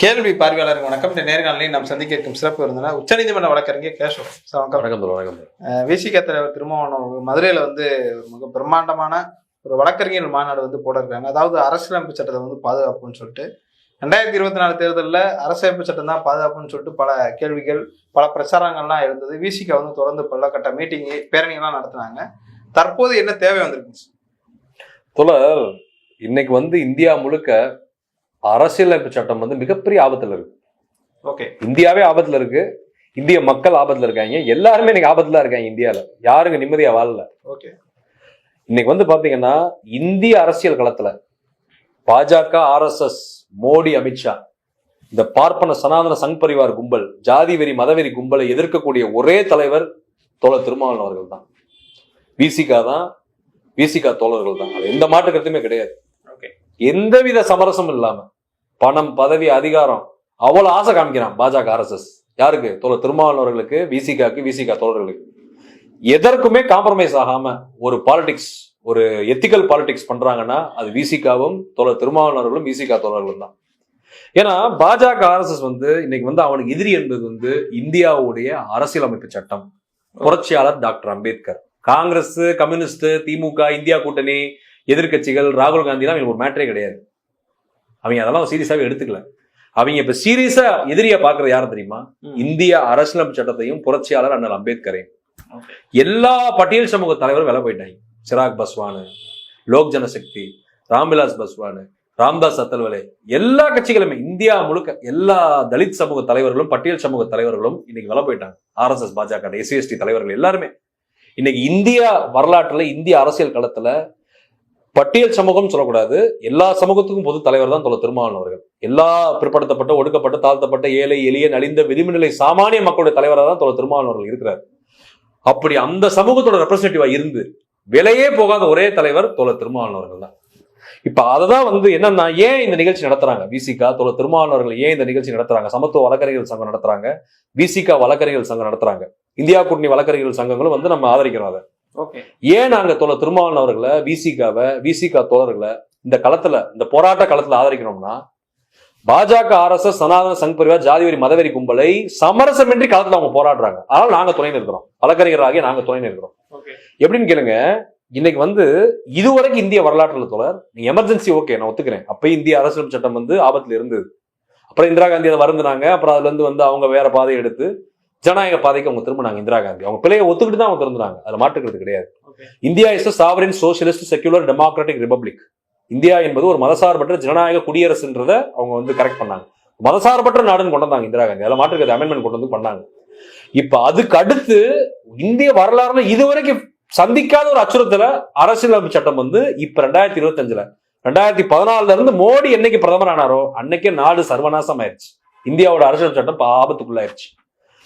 கேள்வி பார்வையாளருக்கு வணக்கம். இந்த நேர்காணலில் நாம் சந்திக்க இருக்கும் சிறப்பு விருந்தினர் உச்சநீதிமன்ற வழக்கறிஞர் சார் வணக்கம். வணக்கம் வணக்கம். விசிக தலைவர் திருமாவளவன் மதுரையில வந்து மிக பிரம்மாண்டமான ஒரு வழக்கறிஞர் மாநாடு வந்து போட இருக்காங்க அதாவது அரசியலமைப்பு சட்டத்தை வந்து பாதுகாப்புன்னு சொல்லிட்டு. ரெண்டாயிரத்தி இருபத்தி நாலு தேர்தலில் அரசியலமைப்பு சட்டம் தான் பாதுகாப்புன்னு சொல்லிட்டு பல கேள்விகள் பல பிரச்சாரங்கள்லாம் இருந்தது விசிக வந்து தொடர்ந்து பல்லக்கட்ட மீட்டிங் பேரணிகள்லாம் நடத்துனாங்க. தற்போது என்ன தேவை வந்திருக்கு? தோழர் இன்னைக்கு வந்து இந்தியா முழுக்க அரசியலமைப்பு சட்டம் வந்து மிகப்பெரிய ஆபத்துல இருக்கு. ஓகே. இந்தியாவே ஆபத்துல இருக்கு. இந்திய மக்கள் ஆபத்துல இருக்காங்க. எல்லாருமே இன்னைக்கு ஆபத்துல இருக்காங்க இந்தியால. யாருங்க நிம்மதியா வாழல. ஓகே. இன்னைக்கு வந்து பாத்தீங்கன்னா இந்திய அரசியல் களத்துல பாஜக ஆர்எஸ்எஸ் மோடி அமித்ஷா இந்த பார்ப்பன சனாதன சங் பரிவார் கும்பல் ஜாதி வெறி மதவெறி கும்பலை எதிர்க்கக்கூடிய ஒரே தலைவர் தோழர் திருமாவளவன் அவர்கள் தான். விசிகா தான் விசிகா தோழர்கள் தான். அது எந்த மாற்று கருத்துமே கிடையாது. ஓகே. எந்தவித சமரசமும் இல்லாம பணம் பதவி அதிகாரம். அவ்வளவு ஆசை காமிக்கிறான் பாஜக ஆர்எஸ்எஸ் யாருக்கு? தோழர் திருமாவளவர்களுக்கு விசிகாக்கு விசிகா தோழர்களுக்கு. எதற்குமே காம்ப்ரமைஸ் ஆகாம ஒரு பாலிடிக்ஸ் ஒரு எத்திக்கல் பாலிடிக்ஸ் பண்றாங்கன்னா அது விசிகாவும் தோழர் திருமாவளவர்களும் விசிகா தோழர்களும் தான். ஏன்னா பாஜக ஆர்எஸ்எஸ் வந்து இன்னைக்கு வந்து அவனுக்கு எதிரி என்பது வந்து இந்தியாவுடைய அரசியலமைப்பு சட்டம். புரட்சியாளர் டாக்டர் அம்பேத்கர். காங்கிரஸ் கம்யூனிஸ்ட் திமுக இந்தியா கூட்டணி எதிர்க்கட்சிகள் ராகுல் காந்தி எல்லாம் ஒரு மேட்டரே கிடையாது. அவங்க அதெல்லாம் சீரியஸாவே எடுத்துக்கல. அவங்க இப்ப சீரியஸா எதிரியா பாக்குறது யாரும் தெரியுமா. இந்திய அரசியலமைப்பு சட்டத்தையும் புரட்சியாளர் அண்ணல் அம்பேத்கரையும். எல்லா பட்டியல் சமூக தலைவரும் வேலை போயிட்டாங்க. சிராக் பஸ்வானு லோக் ஜனசக்தி ராம்விலாஸ் பஸ்வானு ராம்தாஸ் அத்தல்வலே. எல்லா கட்சிகளுமே இந்தியா முழுக்க எல்லா தலித் சமூக தலைவர்களும் பட்டியல் சமூக தலைவர்களும் இன்னைக்கு வேலை போயிட்டாங்க. ஆர்எஸ்எஸ் பாஜக எஸ்சிஎஸ்டி தலைவர்கள் எல்லாருமே. இன்னைக்கு இந்தியா வரலாற்றுல இந்திய அரசியல் களத்துல பட்டியல் சமூகம் சொல்லக்கூடாது. எல்லா சமூகத்துக்கும் பொது தலைவர் தான் தொலை திருமாவளவன் அவர்கள். எல்லா பிற்படுத்தப்பட்ட ஒடுக்கப்பட்ட தாழ்த்தப்பட்ட ஏழை எளிய நலிந்த விதிமுநிலை சாமானிய மக்களுடைய தலைவராக தான் தொலை திருமாவளவன் அவர்கள் இருக்கிறார். அப்படி அந்த சமூகத்தோட ரெப்ரஸன்டேட்டிவா இருந்து விலையே போகாத ஒரே தலைவர் தொலை திருமாவளவன் அவர்கள் தான். இப்ப அததான் வந்து என்னன்னா ஏன் இந்த நிகழ்ச்சி நடத்துறாங்க? விசிகா தொலை திருமாவளவர்கள் ஏன் இந்த நிகழ்ச்சி நடத்துறாங்க? சமத்துவ வழக்கறிஞர்கள் சங்கம் நடத்துறாங்க. விசிகா வழக்கறிஞர்கள் சங்கம் நடத்துறாங்க. இந்தியா கூட்டணி வழக்கறிஞர்கள் சங்கங்களும் வந்து நம்ம ஆதரிக்கிறோம் அதை. ஏன் நாங்க தோழர் திருமாவளவன் அவர்களை விசிகாவை விசிகா தோழர்களை இந்த களத்துல இந்த போராட்ட களத்துல ஆதரிக்கிறோம்னா பாஜக ஆர்எஸ்எஸ் சனாதன சங் பரிவார் ஜாதிவெறி மதவெறி கும்பலை சமரசமின்றி களத்துல அவங்க போராடுறாங்க. அதனால நாங்க துணை நிற்கிறோம். வழக்கறிஞராகிய நாங்க துணை நிற்கிறோம். எப்படின்னு கேளுங்க இன்னைக்கு வந்து இதுவரைக்கும் இந்திய வரலாற்றுல தோழர் நீங்க எமர்ஜென்சி ஓகே நான் ஒத்துக்கிறேன். அப்பயும் இந்திய அரசியல் சட்டம் வந்து ஆபத்துல இருந்தது. அப்புறம் இந்திரா காந்தி அதை வருந்துனாங்க அப்புறம் அதுல இருந்து வந்து அவங்க வேற பாதையை எடுத்து ஜனநாயக பாதைக்கு அவங்க திரும்பினாங்க இந்திரா காந்தி. அவங்க பிள்ளையை ஒத்துக்கிட்டு தான் அவங்க திரும்பினாங்க. அதுல மாற்றுக்கிறது கிடையாது. India is sovereign socialist secular democratic republic India என்பது ஒரு மதசார்பற்ற ஜனநாயக குடியரசுன்றத அவங்க வந்து கரெக்ட் பண்ணாங்க. மதசார்பற்ற நாடுன்னு கொண்டு வந்தாங்க இந்திரா காந்தி. அதில் மாற்றுக்கிறது அமெண்ட்மெண்ட் கொண்டு வந்து பண்ணாங்க. இப்ப அதுக்கு அடுத்து இந்திய வரலாறுல இதுவரைக்கும் சந்திக்காத ஒரு அச்சுறுத்தலை அரசியலமைப்பு சட்டம் வந்து இப்ப ரெண்டாயிரத்தி இருபத்தஞ்சுல. ரெண்டாயிரத்தி பதினாலுல இருந்து மோடி என்னைக்கு பிரதமர் ஆனாரோ அன்னைக்கே நாடு சர்வநாசம் ஆயிருச்சு இந்தியாவோட அரசியல் சட்டம் ஆபத்துக்குள்ளாயிருச்சு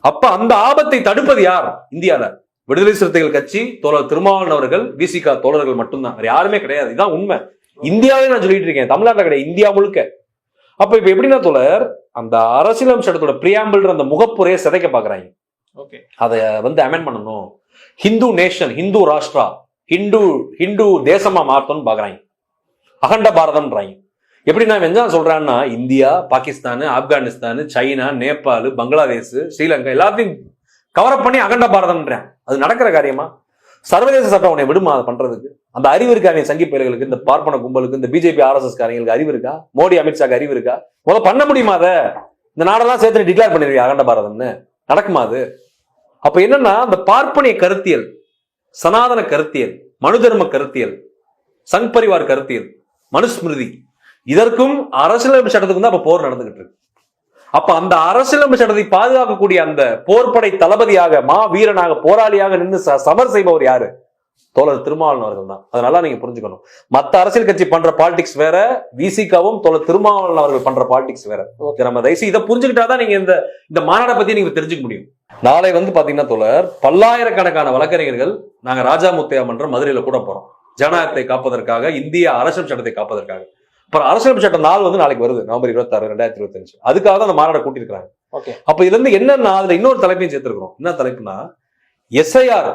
அப்ப அந்த ஆபத்தை தடுப்பது யார்? இந்தியால. விடுதலை சிறுத்தைகள் கட்சி தோழர் திருமாவளவன் அவர்கள் விசிகா தோழர்கள் மட்டும்தான். வேற யாருமே கிடையாது. இதுதான் உண்மை. இந்தியாவே நான் சொல்லிட்டு இருக்கேன். தமிழ்நாட்டுல கிடையாது. இந்தியா முழுக்க. அப்ப இப்ப எப்படின்னா தோழர் அந்த அரசியலமைப்பு சட்டத்தோட பிரியாம்பிள்ன்ற அந்த முகப்புரையை சிதைக்க பாக்குறாங்க. ஓகே. அதை வந்து அமெண்ட் பண்ணணும். ஹிந்து நேஷன் ஹிந்து ராஷ்டிரா ஹிந்து ஹிந்து தேசமா மாத்தணும்னு பாக்குறாங்க. அகண்ட பாரதம்ன்றாங்க. எப்படி நான் வெஞ்சான் சொல்றேன்னா இந்தியா பாகிஸ்தான் ஆப்கானிஸ்தான் சைனா நேபாள் பங்களாதேஷ் ஸ்ரீலங்கா எல்லாத்தையும் கவரப் பண்ணி அகண்ட பாரதம்ன்றேன். அது நடக்கிற காரியமா? சர்வதேச சட்டம் உன்னை விடுமா அதை பண்றதுக்கு? அந்த அறிவு இருக்கா நீ சங்கி பயல்களுக்கு இந்த பார்ப்பன கும்பலுக்கு இந்த பிஜேபி ஆர்எஸ்எஸ் காரங்களுக்கு அறிவு இருக்கா? மோடி அமித்ஷாக்கு அறிவு இருக்கா? முதல்ல பண்ண முடியுமா அதை? இந்த நாடெல்லாம் சேர்த்து டிக்ளேர் பண்ணிருவியா அகண்ட பாரதம்னு? நடக்குமா அது? அப்ப என்னன்னா அந்த பார்ப்பனிய கருத்தியல் சனாதன கருத்தியல் மனு தர்ம கருத்தியல் சங் பரிவார் கருத்தியல் மனுஸ்மிருதி இதற்கும் அரசியலமைப்பு சட்டத்துக்கும் தான் அப்ப போர் நடந்துகிட்டு இருக்கு அப்ப அந்த அரசியலமைப்பு சட்டத்தை பாதுகாக்கக்கூடிய அந்த போர்ப்படை தளபதியாக மா வீரனாக போராளியாக நின்று சமர் செய்பவர் யாரு? தோழர் திருமாவளவன் அவர்கள் தான். அதனால நீங்க புரிஞ்சுக்கணும். மத்த அரசியல் கட்சி பண்ற பாலிடிக்ஸ் வேற விசிகாவும் தோழர் திருமாவளவன் அவர்கள் பண்ற பாலிடிக்ஸ் வேற. நம்ம தயவுசெய்து இதை புரிஞ்சுக்கிட்டாதான் நீங்க இந்த இந்த மாநாடை பத்தி நீங்க தெரிஞ்சுக்க முடியும். நாளை வந்து பாத்தீங்கன்னா தோழர் பல்லாயிரக்கணக்கான வழக்கறிஞர்கள் நாங்க ராஜா முத்தையா மன்றம் மதுரையில கூட போறோம். ஜனநாயகத்தை காப்பதற்காக இந்திய அரசியல் சட்டத்தை காப்பதற்காக. அப்புறம் அரசியல் சட்ட நாள் வந்து நாளைக்கு வருது நவம்பர் இருபத்தாறு ரெண்டாயிரத்தி இருபத்தஞ்சு. அதுக்காக தான் அந்த மாநாடை கூட்டியிருக்காங்க ஓகே. அப்ப இதுல இருந்து என்னன்னா அதுல இன்னொரு தலைப்பையும் சேர்த்திருக்கிறோம். என்ன தலைப்புனா எஸ்ஐஆர்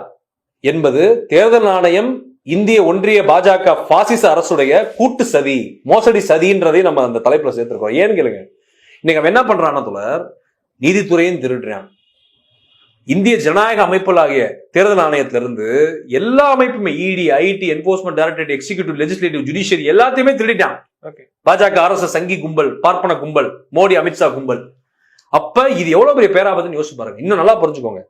என்பது தேர்தல் ஆணையம் இந்திய ஒன்றிய பாஜக பாசிச அரசுடைய கூட்டு சதி மோசடி சதின்றதை நம்ம அந்த தலைப்புல சேர்த்திருக்கோம் ஏன்னு கேளுங்க. இன்னைக்கு அவன் என்ன பண்றான்னா தோழர் நீதித்துறையும் திருடுறான். இந்திய ஜனநாயக அமைப்புகளாகிய தேர்தல் ஆணையத்திலிருந்து எல்லா அமைப்புமே ED IT enforcement directorate executive legislative judiciary எல்லாத்தையுமே திருடிட்டான். ஓகே பாஜக அரசு சங்கி கும்பல் பார்ப்பன கும்பல் மோடி அமித்ஷா கும்பல். அப்ப இது எவ்வளவு பெரிய பேராபத்துன்னு யோசிச்சு பாருங்க. இன்னும் நல்லா புரிஞ்சுக்கோங்க.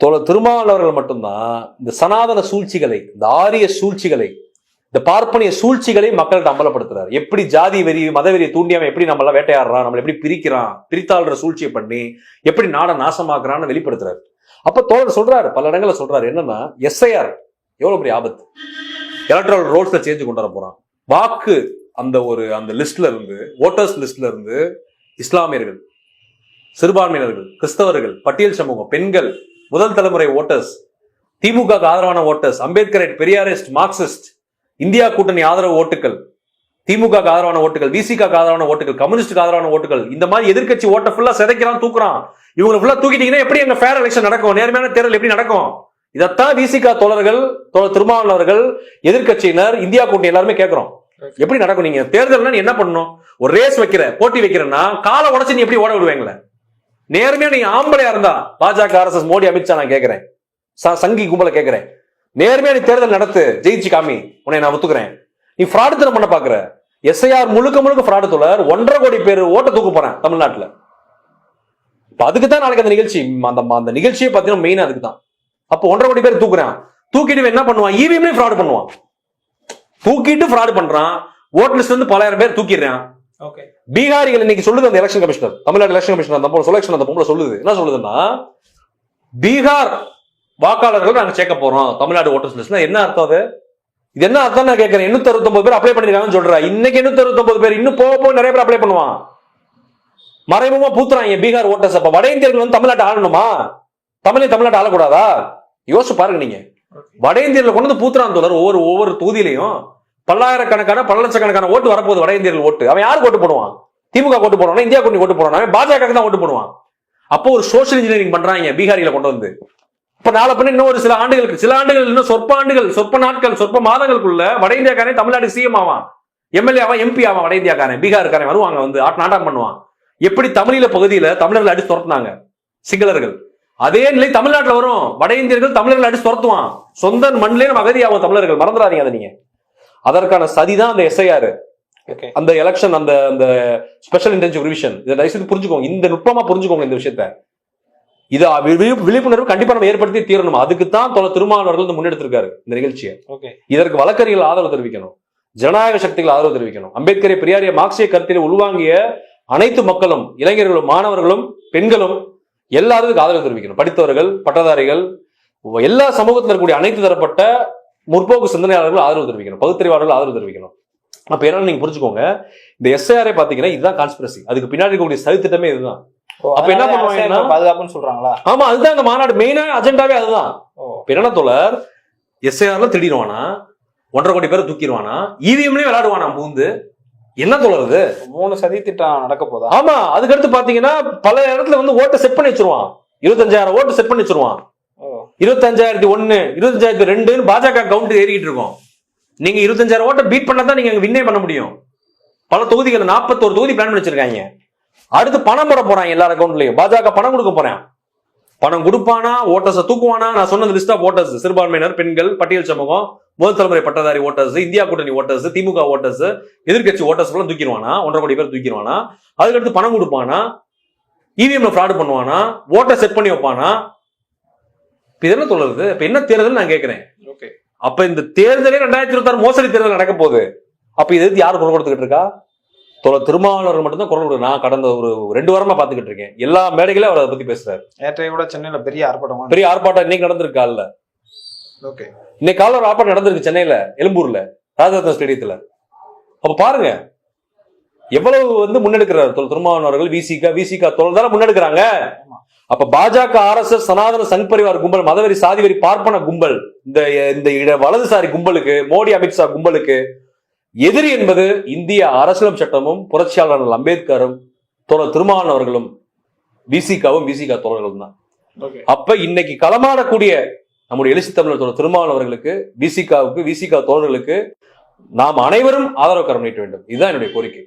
தோழ திருமாவளவர்கள் மட்டும்தான் இந்த சனாதன சூழ்ச்சிகளை இந்த ஆரிய சூழ்ச்சிகளை இந்த பார்ப்பனிய சூழ்ச்சிகளை மக்கள்கிட்ட அம்பலப்படுத்துறாரு. எப்படி ஜாதி வெறி மதவெறியை தூண்டியாம எப்படி நம்மள வேட்டையாடுறான் நம்மளை எப்படி பிரிக்கிறான் பிரித்தாளுற சூழ்ச்சியை பண்ணி எப்படி நாடை நாசமாக்குறான்னு வெளிப்படுத்துறாரு. அப்ப தோழர் சொல்றாரு பல இடங்கள்ல சொல்றாரு என்னன்னா எஸ்ஐஆர் எவ்வளவு பெரிய ஆபத்து. எலக்ட்ரல் ரோல்ஸ்ல சேஞ்சு கொண்டு வர போறான். வாக்கு அந்த ஒரு அந்த லிஸ்ட்ல இருந்து ஓட்டர்ஸ் லிஸ்ட்ல இருந்து இஸ்லாமியர்கள் சிறுபான்மையினர்கள் கிறிஸ்தவர்கள் பட்டியல் சமூகம் பெண்கள் முதல் தலைமுறை ஓட்டர்ஸ் திமுக ஆதரவான voters Ambedkarite Periyarist Marxist India கூட்டணி ஆதரவு ஓட்டுகள் திமுக ஆதரவான ஓட்டுகள் விசிக ஆதரவான ஓட்டுகள் கம்யூனிஸ்டுக்கு ஆதரவான ஓட்டுகள் இந்த மாதிரி எதிர்க்கட்சி ஓட்டை ஃபுல்லா சிதைக்கிறான் தூக்குறான். இவங்க ஃபுல்லா தூக்கிட்டீங்கன்னா எப்படி எங்க ஃபேர் எலெக்ஷன் நடக்கும்? நேர்மையான தேர்தல் எப்படி நடக்கும்? இதைத்தான் விசிக தோழர்கள் திருமாவளவர்கள் எதிர்க்கட்சியினர் இந்தியா கூட்டணி எல்லாருமே கேட்கிறோம் எப்படி நடக்கும் நீங்க? தேர்தல்னா நீ என்ன பண்ணணும்? ஒரு ரேஸ் வைக்கிற போட்டி வைக்கிறன்னா காலை உடச்சு நீ எப்படி ஓட விடுவீங்களே? நேர்மையா நீ ஆம்பளையா இருந்தா பாஜக ஆர்எஸ்எஸ் மோடி அமித்ஷா நான் கேட்கிறேன் சங்கி கும்பல கேட்கிறேன் நேர்மையா நீ தேர்தல் நடத்து ஜெயிச்சு காமி. உன்னை நான் ஒத்துக்கிறேன். நீ ஃப்ராடு தரம் பண்ண பாக்குற. எஸ்ஐஆர் முழுக்க முழுக்க ஃப்ராடு தொழர். ஒன்றரை கோடி பேர் ஓட்ட தூக்க போறேன் தமிழ்நாட்டுல. இப்ப அதுக்கு தான் நாளைக்கு அந்த நிகழ்ச்சி. அந்த அந்த நிகழ்ச்சியே பாத்தீங்கன்னா மெயினா அதுக்கு தான் அப்போ ஒன்றரை கோடி பேர் தூக்குறான். தூக்கிட்டு என்ன பண்ணுவான்? இவிஎம்லேயும் ஃப்ராடு பண்ணுவான். தூக்கிட்டு ஃப்ராடு பண்றான். ஓட் லிஸ்ட் வந்து பலாயிரம் பேர் தூக்கிடுறான். ஓகே பீகாரிகள் இன்னைக்கு சொல்லுது அந்த election commissioner Tamil Nadu election commissioner அந்த செலெக்ஷன் அந்த பொம்பளை சொல்லுது. என்ன சொல்லுதுன்னா பீகார் வாக்காளர்கள் நாங்க சேர்க்க போறோம் தமிழ்நாடு ஓட்டர்ஸ் லிஸ்ட்ல என்ன அர்த்தம் அது? இது என்ன அர்த்தம் நான் கேட்கறேன். எண்ணூத்தி அறுபத்தொன்பது பேர் அப்ளை பண்ணிருக்காங்கன்னு சொல்றா. இன்னைக்கு எண்ணூத்தி அறுபத்தொன்பது பேர் இன்னும் போக போக நிறைய பேர் அப்ளை பண்ணுவான். மறைமுகமா பூத்துறாங்க பீகார் ஓட்டர்ஸ் அப்ப வட இந்தியர்கள் வந்து தமிழ்நாட்டை ஆளணுமா? தமிழை தமிழ்நாட்டை ஆளக்கூடாதா? யோசிச்சு பாருங்க நீங்க. வட இந்தியர்ல கொண்டு வந்து பூத்துறான் தோழர். ஒவ்வொரு ஒவ்வொரு தொகுதியிலையும் பல்லாயிரக்கணக்கான பல லட்சக்கணக்கான ஓட்டு வரப்போகுது வட இந்தியர்கள் ஓட்டு. அவன் யாருக்கு ஓட்டு போடுவான்? திமுக ஓட்டு போடுவான்? இந்தியா கூட்டணி ஓட்டு போடுவான்? அவன் பாஜக தான் ஓட்டு போடுவான். அப்போ ஒரு சோஷியல் இன்ஜினியரிங் பண்றாங்க பீகாரியில கொண்டு வந்து. இப்ப நாளை பண்ணி இன்னும் ஒரு சில ஆண்டுகளுக்கு சில ஆண்டுகள் இன்னும் சொற்ப ஆண்டுகள் சொற்ப நாட்கள் சொற்ப மாதங்களுக்குள்ள வட இந்தியாக்காரன் தமிழ்நாடு சிஎம் ஆவான். எம்எல்ஏ ஆவான் எம்பி ஆவான் வட இந்தியாக்காரன். பீகாருக்காரன் வருவாங்க வந்து ஆட் நாட்டம் பண்ணுவான். எப்படி தமிழீழ பகுதியில தமிழர்கள் அடிச்சு துரத்துனாங்க? சிங்களர்கள். அதே நிலை தமிழ்நாட்டுல வரும். வட இந்தியர்கள் தமிழர்கள் அடிச்சு துரத்துவான். சொந்த மண்ணிலே நம்ம அகதியாகும் தமிழர்கள். மறந்துடாதீங்க அதை நீங்க. அதற்கான சதிதான் அந்த எஸ்ஐஆர் அந்த எலெக்ஷன் அந்த அந்த ஸ்பெஷல் இன்டென்சிவ் ரிவிஷன் இதை தயவுசெய்து புரிஞ்சுக்கோங்க. இந்த நுட்பமா புரிஞ்சுக்கோங்க இந்த விஷயத்த. இது விழிப்புணர்வு கண்டிப்பா நம்ம ஏற்படுத்தி தீரணும். அதுக்கு தான் தொலை திருமாவளவர்கள் இந்த முன்னெடுத்திருக்காரு இந்த நிகழ்ச்சியை. இதற்கு வழக்கறிஞர்கள் ஆதரவு தெரிவிக்கணும். ஜனநாயக சக்திகள் ஆதரவு தெரிவிக்கணும். அம்பேத்கரை பெரியாரிய மார்க்சிய கருத்தில் உள்வாங்கிய அனைத்து மக்களும் இளைஞர்களும் மாணவர்களும் பெண்களும் எல்லாரும் இதுக்கு ஆதரவு தெரிவிக்கணும். படித்தவர்கள் பட்டதாரிகள் எல்லா சமூகத்தில் இருக்கக்கூடிய அனைத்து தரப்பட்ட முற்போக்கு சிந்தனையாளர்கள் ஆதரவு தெரிவிக்கணும். பகுத்தறிவாளர்கள் ஆதரவு தெரிவிக்கணும். அப்ப என்ன நீங்க புரிஞ்சுக்கோங்க. இந்த எஸ்ஐஆரே பாத்தீங்கன்னா இதுதான் கான்ஸ்பிரசி அதுக்கு பின்னாடி இருக்கக்கூடிய சதித்திட்டமே இதுதான். அப்ப என்ன பண்ணுவாங்கன்னா? பாதுகாப்புன்னு சொல்றாங்களா? ஆமா அதுதான் இந்த மாநாடு மெயினா அஜெண்டாவே அதுதான். என்ன தோழர் எஸ்ஐஆர்ல திடீர்வானா ஒன்றரை கோடி பேரை தூக்கிடுவானா? இவிஎம்லயும் விளையாடுவானா பூந்து? என்ன இது மூணு சதி திட்டம் நடக்க போதா? ஆமா அதுக்கடுத்து பாத்தீங்கன்னா பல இடத்துல வந்து ஓட்டை செட் பண்ணி வச்சிருவான். இருபத்தஞ்சாயிரம் ஓட்டு செட் பண்ணி வச்சிருவான். இருபத்தஞ்சாயிரத்தி ஒண்ணு இருபத்தஞ்சாயிரத்தி ரெண்டுன்னு பாஜக கவுண்ட் ஏறிக்கிட்டு இருக்கோம். நீங்க இருபத்தஞ்சாயிரம் ஓட்டை பீட் பண்ணா தான் நீங்க வின்னே பண்ண முடியும். பல தொகுதிகள் நாற்பத்தோரு தொகுதி பிளான் பண்ணி வச்சிருக்காங்க அடுத்து பணம் போட போறாங்க எல்லா அக்கௌண்ட்லயும் பாஜக பணம் கொடுக்க போறேன். பணம் கொடுப்பானா ஓட்டர்ஸை தூக்குவானா? நான் சொன்ன லிஸ்ட் ஆஃப் ஓட்டர்ஸ் சிறுபான்மையினர் பெண்கள் பட்டியல் சமூகம் முதல் தலைமுறை பட்டதாரி ஓட்டர்ஸ் இந்தியா கூட்டணி ஓட்டர்ஸ் திமுக ஓட்டர்ஸ் எதிர்க்கட்சி ஓட்டர்ஸ் எல்லாம் தூக்கிடுவானா? ஒன்றரை கோடி பேர் தூக்கிடுவானா? அதுக்கடுத்து பணம் கொடுப்பானா? இவிஎம்ல ஃப்ராடு பண்ணுவானா? ஓட்டை செட் பண்ணி வைப்பானா? இப்ப இதெல்லாம் சொல்றது இப்ப என்ன தேர்தல் நான் கேட்கிறேன். ஓகே அப்ப இந்த தேர்தலே ரெண்டாயிரத்தி இருபத்தாறு மோசடி தேர்தல் நடக்க போகுது. அப்ப இது யார் குரல் கொடுத்துக்கிட்டு இருக்கா? திருமாவளவர் மட்டும்தான் குரல் கொடுக்கு நான் கடந்த ஒரு ரெண்டு வாரமா பாத்துக்கிட்டு இருக்கேன். எல்லா மேடைகளையும் அவர் அதை பத்தி பேசுறாரு. நேற்றைய கூட சென்னையில பெரிய ஆர்ப்பாட்டமா பெரிய ஆர்ப்பாட்டம் இன்னைக்கு நடந்திருக்கா இல்ல ஓகே. இன்னைக்கு காலைல ஒரு ஆர்ப்பாட்டம் நடந்திருக்கு சென்னையில எழும்பூர்ல ராஜரத்ன ஸ்டேடியத்துல. அப்ப பாருங்க எவ்வளவு வந்து முன்னெடுக்கிறார் தொல் திருமாவளவர்கள் விசிகா விசிகா தொழில் தானே முன்னெடுக்கிறாங்க. அப்ப பாஜக ஆர்எஸ்எஸ் சனாதன சங் பரிவார் கும்பல் மதவெறி சாதிவெறி பார்ப்பன கும்பல் இந்த இந்த வலதுசாரி கும்பலுக்கு மோடி அமித்ஷா கும்பலுக்கு எதிரி என்பது இந்திய அரசியலம் சட்டமும் புரட்சியாளர்கள் அம்பேத்கரும் தோழர் திருமாவளவர்களும் விசிகாவும் விசிகா தோழர்களும் தான். அப்ப இன்னைக்கு களமாடக்கூடிய நம்முடைய எழுச்சி தமிழர் தோழர் திருமாவளவர்களுக்கு விசிகாவுக்கு விசிகா தோழர்களுக்கு நாம் அனைவரும் ஆதரவு கரம் நீட்ட வேண்டும். இதுதான் என்னுடைய கோரிக்கை.